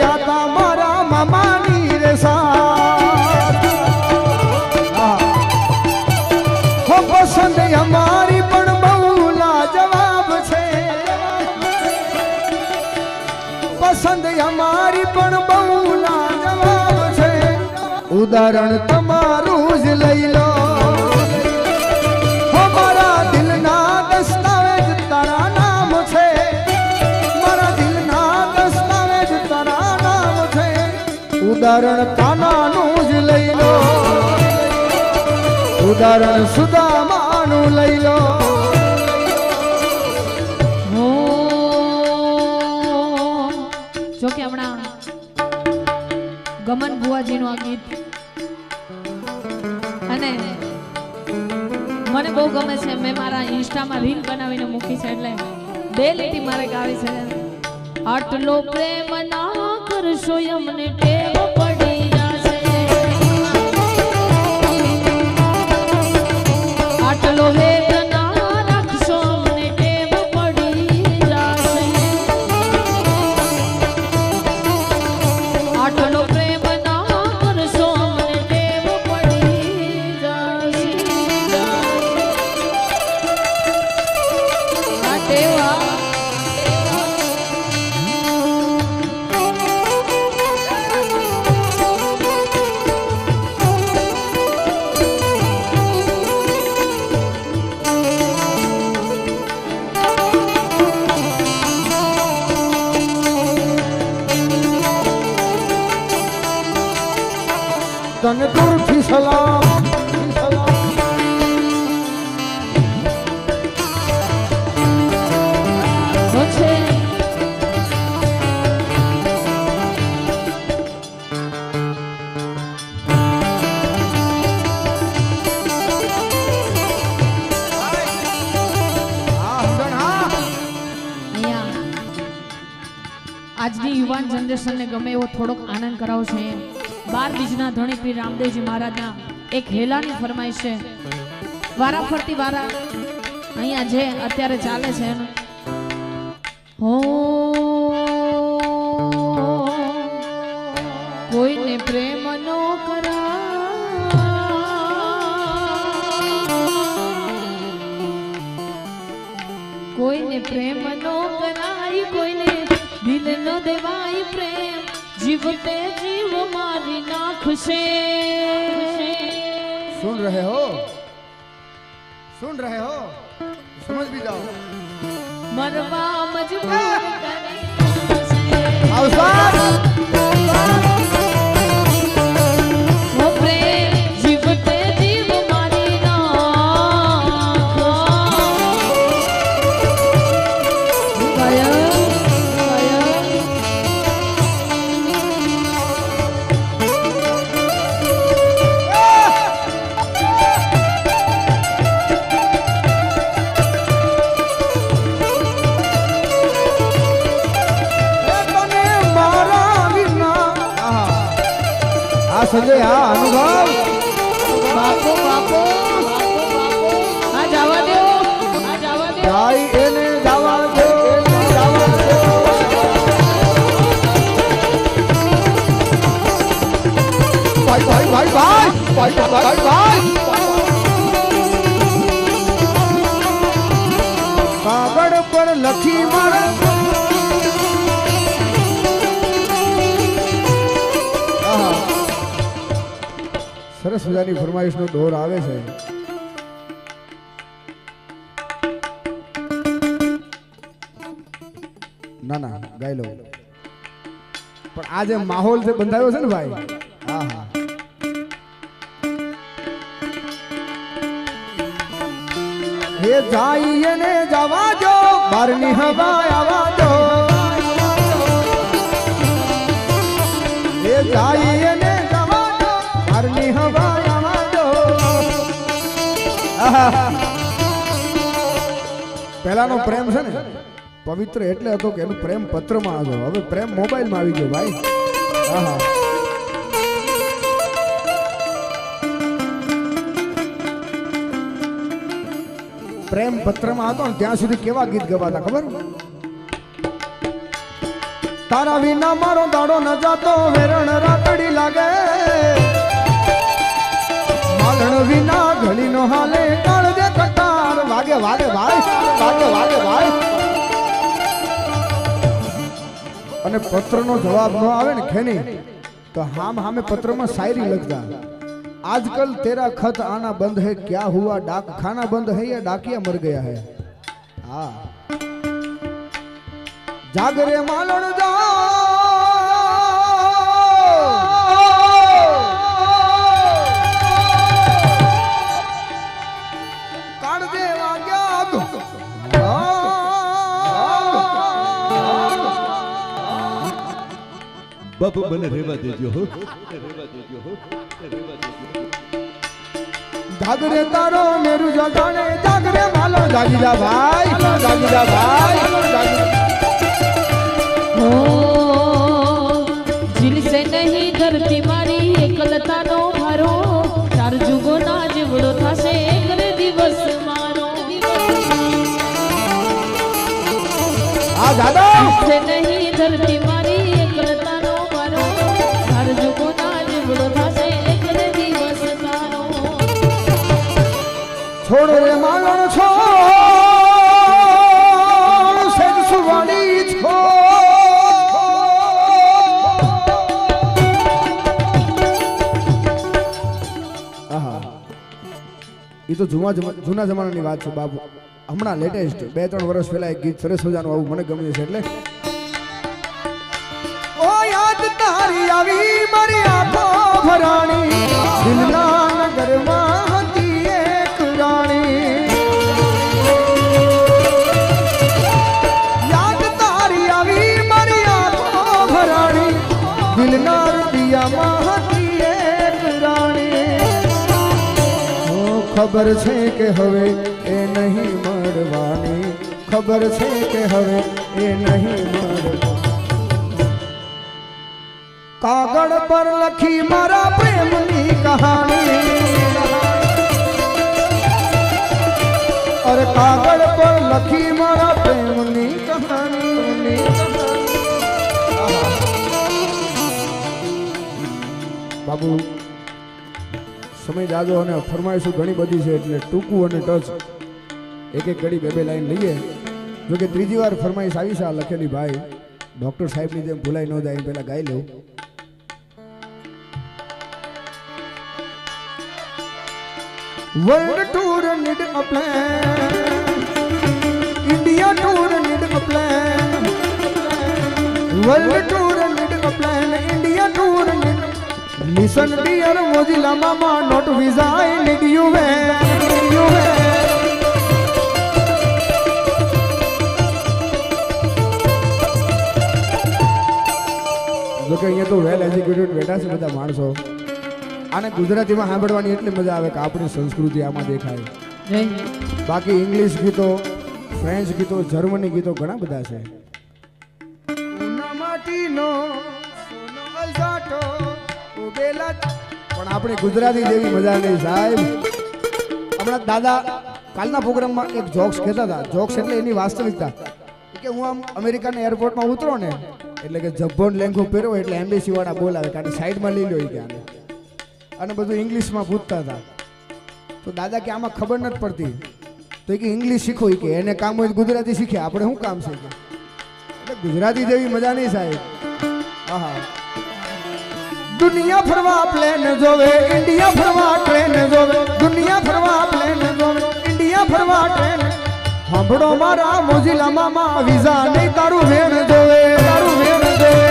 યાતા મારા મામાની રે પસંદ અમારી પણ બહુ લાજવાબ છે. પસંદ અમારી પણ બહુ લાજવાબ છે. ઉદાહરણ તમારું જ લઈ લો. ઉદાહરણ કાનાનું જ લઈ લો. ઉદાહરણ સુદામાનું લઈ લો. જો કે હમણાં ગમન ભુવાજીનું આ ગીત અને મને બહુ ગમે છે. મેં મારા ઇન્સ્ટામાં રીલ બનાવીને મૂકી છે એટલે બે લીટી મારે ગાવી છે. આટલો પ્રેમ ના કરશો એમને ટેવ આજની ગમે એવો થોડોક આનંદ કરાવો છે બાર બીજના ધણી પીર રામદેવજી મહારાજના એક હેલાની ફરમાઈશ છે. વારા ફરતી વારા અહીંયા જે અત્યારે ચાલે છે એનું. હો खुशी सुन रहे हो सुन रहे हो समझ भी जाओ मरवा मजबूर अवसर સંજય હા અનુભવ? બાપો બાપો આ જવા દો આ જવા દો. ભાઈ એને જવા દો એને જવા દો. ભાઈ ભાઈ ભાઈ ભાઈ ભાઈ ભાઈ ભાઈ કાગળ પર લખી મારે. સરસ મજાની ફરમાઈશનો દોર આવે છે. ના ના, ગાઈ લો પણ આ જે માહોલ છે બંધાયો છે ને ભાઈ, હા હા. હે જાય ને જવા દો, બારની હવા આવવા દો. હે જાય પહેલાનો પ્રેમ છે ને, પવિત્ર એટલે હતો કે એનું પ્રેમ પત્રમાં આવ્યો હવે પ્રેમ મોબાઈલમાં આવી ગયો ભાઈ. આહા. પ્રેમ પત્રમાં હતો ને, ત્યાં સુધી કેવા ગીત ગવાતા ખબર? તારા વિના મારો દાડો ન જાતો, વેરણ રાતડી લાગે. પાલણ વિના ઘડી નો હાલે કાળ દે કટાર વાગે વાગે વાગે વાગે વાગે વાગે અને પત્રનો જવાબ ન આવે ને ખેની, તો હામ હામે પત્રમાં શાયરી લખતા. આજકલ તેરા ખત આના બંધ હૈ, ક્યા હુઆ ડાક ખાના બંધ હે, યા ડાકિયા મર ગયા હૈ. હા. જાગરે માલણ જા બાપુ મને રેવા દેજો હો. દેજો હો દેજો જાગરે તારો મેરુ જગાને જાગરે માલો જાગી જા ભાઈ જાગી જા ભાઈ જાગી જીલ સે નહીં ધરતી મારી એકલતાનો ભારો ચાર જુગોના જીવડો થશે એક દિવસ મારો. આ જાદવ! સે નહીં ધરતી મારી છોડ રે માલણ છોડ સેજ સુવાણી એ તો જૂના જૂના જમાનાની વાત છે બાબુ હમણાં લેટેસ્ટ બે ત્રણ વર્ષ પહેલા એક ગીત સરસ મજાનું આવું મને ગમ્યું છે એટલે. ઓ યાદ તારી આવી મારી આંખો ભરાણી દિલના દિલના દિયામાં હતી એક રાણી ઓ ખબર છે કે હવે એ નહીં મળવાની ખબર છે કે હવે એ નહીં મળવાની કાગળ પર લખી મારા પ્રેમની કહાની અરે કાગળ પર લખી મારા પ્રેમની કહાની બાબુ સમય જાજો અને ફરમાઈશું ઘણી બધી છે એટલે ટૂંકું અને ટચ. એક એક ઘડી બે બે લાઈન લઈએ. જો ત્રીજી વાર ફરમાઈશ આવી છે આ લખેલી ભાઈ. ડોક્ટર સાહેબની જેમ ભૂલાઈ ન જાય પહેલા ગાઈ લઉં world tour need a plan India tour need a plan world tour need a plan India listen dear મોજીલા મામા not visa I need you way. You way. જો કે અહીંયા તો વેલ એજ્યુકેટેડ બેઠા છે બધા માણસો. આને ગુજરાતીમાં સાંભળવાની એટલી મજા આવે કે આપણી સંસ્કૃતિ આમાં દેખાય. બાકી ઇંગ્લિશ ગીતો ફ્રેન્ચ ગીતો જર્મની ગીતો ઘણા બધા છે. પણ આપણી ગુજરાતી જેવી મજા નહીં, સાહેબ. હમણાં દાદા કાલના પ્રોગ્રામમાં એક જોક્સ કહેતા હતા. જોક્સ એટલે એની વાસ્તવિકતા. કે હું આમ અમેરિકાના એરપોર્ટમાં ઉતરો ને, એટલે કે જબ્બોન લેંઘો પહેરો એટલે એમ્બેસી વાળા બોલાવે કારણ સાઈડમાં લઈ લો ત્યાં અને બધું ઇંગ્લિશમાં પૂછતા હતા. તો દાદા કે આમાં ખબર નથી પડતી. તો કે ઇંગ્લિશ શીખો. કે એને કામ હોય ગુજરાતી શીખે. આપણે શું કામ શીખે એટલે ગુજરાતી જેવી મજા નહીં, સાહેબ. આહા. દુનિયા ફરવા પ્લેન જોવે, ઇન્ડિયા ફરવા ટ્રેન જોવે, દુનિયા ફરવા પ્લેન જોવે, ઇન્ડિયા ફરવા ટ્રેન. સાંભળો મારા મોજીલા મામા, વિઝા નહીં તારું વેણ જોવે, તારું વેણ જોવે.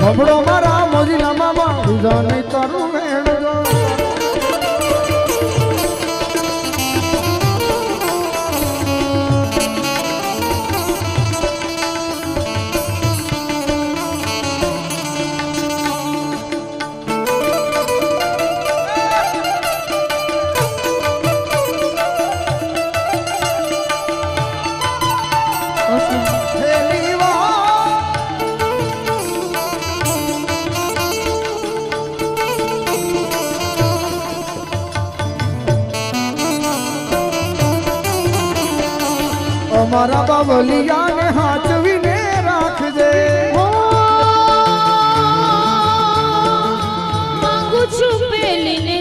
સાંભળો મારા મોજીલા મામા, વિઝા નહીં તારું અમારા બાવલિયાને હાચવીને રાખજે. માંગુ છું પેલીને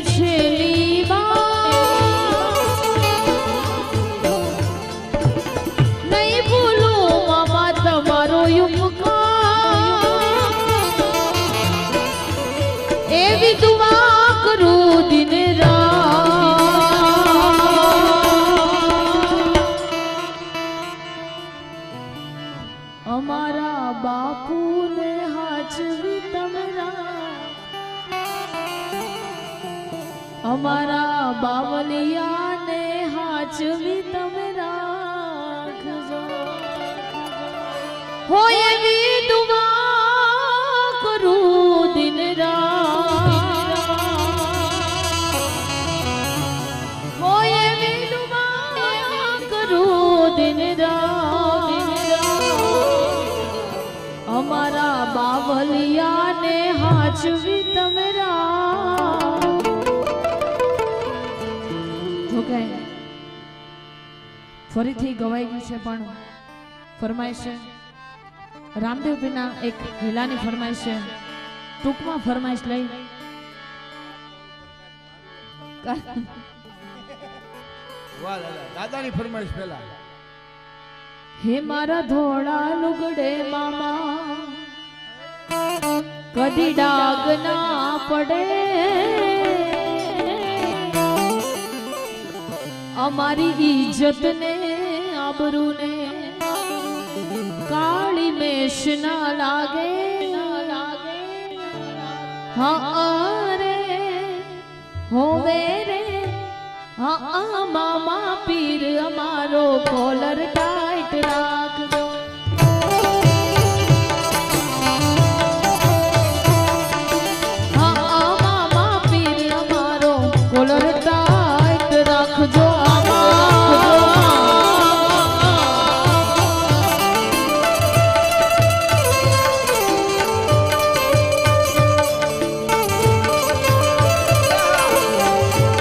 એવી દુઆ અમારા બાવલિયાને હાચવી તમે રાખજો હોય એવી દુઆ કરું દિન રાત હોય એવી દુઆ કરું દિન રાત અમારા બાવલિયાને હાચવી તમે જોકે ફરીથી ગવાઈ ગયું છે પણ ફરમાઈશ છે રામદેવ પીના એક હેલાની ફરમાઈશ છે ટૂંકમાં ફરમાઈશ લઈ. વાહ દાદા દાદાની ફરમાઈશ પહેલા. હે મારા ધોળા લુગડે મામા કદી ડાગ ના પડે. અમારી ઇજ્જત ને આબરૂ ને કાળી મેષ ના લાગે. હા રે હોવે રે. હા મામા પીર અમારો કોલર ટાઈટ રા